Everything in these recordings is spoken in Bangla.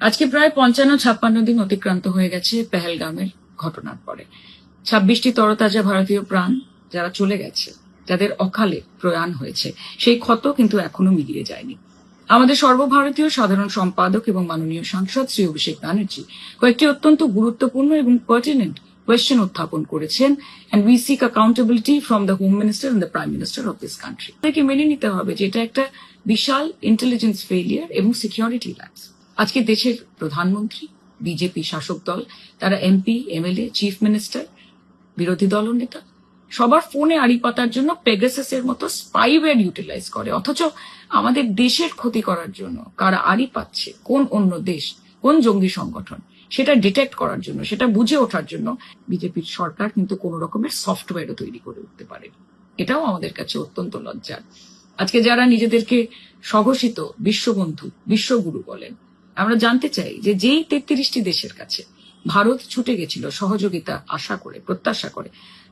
আজকে প্রায় পঞ্চান্ন ছাপ্পান্ন দিন অতিক্রান্ত হয়ে গেছে পেহেলগামের ঘটনার পরে। ছাব্বিশটি তরতাজা ভারতীয় প্রাণ যারা চলে গেছে, যাদের অকালে প্রয়াণ হয়েছে, সেই ক্ষত কিন্তু এখনও মিলিয়ে যায়নি। আমাদের সর্বভারতীয় সাধারণ সম্পাদক এবং মাননীয় সাংসদ শ্রী অভিষেক ব্যানার্জি কয়েকটি অত্যন্ত গুরুত্বপূর্ণ এবং পার্টিনেন্ট কোয়েশ্চেন উত্থাপন করেছেন and we seek accountability from the home minister and the prime minister of this country তাদেরকে মেনে নিতে হবে যে এটা একটা বিশাল ইন্টেলিজেন্স ফেলিয়ার এবং সিকিউরিটি ল্যাপস আজকে দেশের প্রধানমন্ত্রী, বিজেপি শাসক দল, তারা এমপি, এমএলএ, চিফ মিনিস্টার, বিরোধী দলনেতা সবার ফোনে আড়ি পাতার জন্য পেগাসাস এর মতো স্পাইওয়্যার ইউটিলাইজ করে। অথচ আমাদের দেশের ক্ষতি করার জন্য কারা আড়ি পাচ্ছে, কোন অন্য দেশ, কোন জঙ্গি সংগঠন, সেটা ডিটেক্ট করার জন্য, সেটা বুঝে ওঠার জন্য বিজেপির সরকার কিন্তু কোন রকমের সফটওয়্যারও তৈরি করে উঠতে পারে। এটাও আমাদের কাছে অত্যন্ত লজ্জার। আজকে যারা নিজেদেরকে স্বঘোষিত বিশ্ববন্ধু, বিশ্বগুরু বলেন আমরা জানতে চাই যে যেই তেত্রিশটি দেশের কাছে ভারত ছুটে গেছিল সহযোগিতা আশা করে, প্রত্যাশা করে,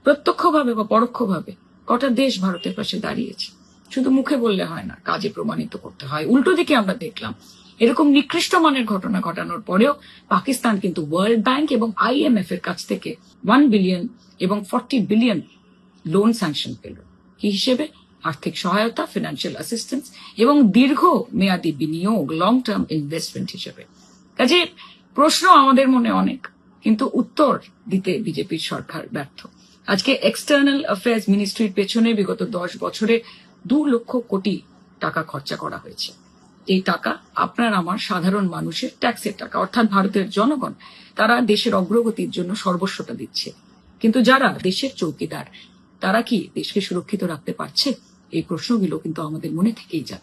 প্রত্যক্ষভাবে বা পরোক্ষভাবে কটা দেশ ভারতের পাশে দাঁড়িয়েছে? শুধু মুখে বললে হয় না, কাজে প্রমাণিত করতে হয়। উল্টো দিকে আমরা দেখলাম, এরকম নিকৃষ্ট মানের ঘটনা ঘটানোর পরেও পাকিস্তান কিন্তু ওয়ার্ল্ড ব্যাংক এবং আইএমএফ এর কাছ থেকে ওয়ান বিলিয়ন এবং ফর্টি বিলিয়ন লোন স্যাংশন পেল। কি হিসেবে? আর্থিক সহায়তা ফিনান্সিয়াল অ্যাসিস্ট্যান্স এবং দীর্ঘ মেয়াদী বিনিয়োগ লং টার্ম ইনভেস্টমেন্ট হিসেবে। কাজে প্রশ্ন আমাদের মনে অনেক, কিন্তু উত্তর দিতে বিজেপির সরকার ব্যর্থ। আজকে এক্সটার্নাল অ্যাফেয়ার্স মিনিস্ট্রির পেছনে বিগত দশ বছরে দু লক্ষ কোটি টাকা খরচা করা হয়েছে। এই টাকা আপনার, আমার সাধারণ মানুষের ট্যাক্সের টাকা। অর্থাৎ ভারতের জনগণ, তারা দেশের অগ্রগতির জন্য সর্বস্বটা দিচ্ছে। কিন্তু যারা দেশের চৌকিদার তারা কি দেশকে সুরক্ষিত রাখতে পারছে? এই প্রশ্নগুলো কিন্তু আমাদের মনে থেকেই যাচ্ছে।